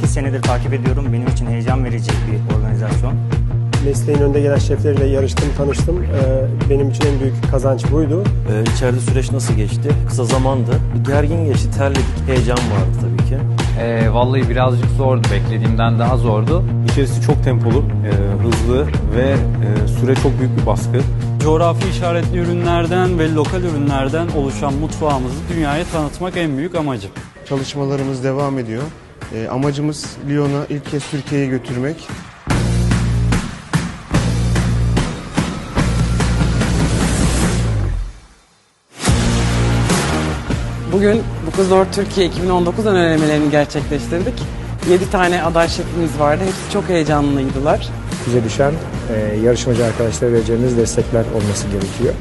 senedir takip ediyorum. Benim için heyecan verici bir organizasyon. Mesleğin önde gelen şefleriyle yarıştım, tanıştım. Ee, Benim için en büyük kazanç buydu. Ee, içeride süreç nasıl geçti? Kısa zamandı. Gergin geçti, terledik, heyecan vardı tabii ki. Ee, vallahi birazcık zordu. Beklediğimden daha zordu. İçerisi çok tempolu, e, hızlı ve e, süre çok büyük bir baskı. Coğrafi işaretli ürünlerden ve lokal ürünlerden oluşan mutfağımızı dünyaya tanıtmak en büyük amacım. Çalışmalarımız devam ediyor. Ee, amacımız Lyon'a ilk kez Türkiye'ye götürmek. Bugün Bu Kız Doğru Türkiye 2019 ön elemelerini gerçekleştirdik. 7 tane aday şefimiz vardı. Hepsi çok heyecanlıydılar. Bize düşen e, yarışmacı arkadaşlara vereceğimiz destekler olması gerekiyor.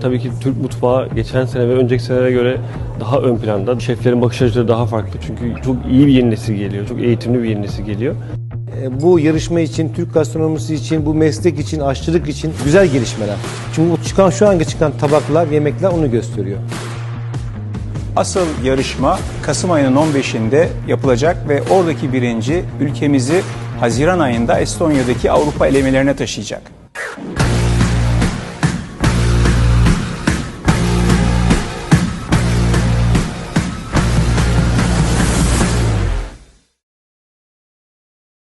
Tabii ki Türk mutfağı geçen sene ve önceki senelere göre daha ön planda. Şeflerin bakış açıları daha farklı çünkü çok iyi bir yeni nesil geliyor, çok eğitimli bir yeni nesil geliyor. E, bu yarışma için, Türk gastronomisi için, bu meslek için, aşçılık için güzel gelişmeler. Çünkü bu çıkan şu anki çıkan tabaklar, yemekler onu gösteriyor. Asıl yarışma Kasım ayının 15'inde yapılacak ve oradaki birinci ülkemizi Haziran ayında Estonya'daki Avrupa elemelerine taşıyacak.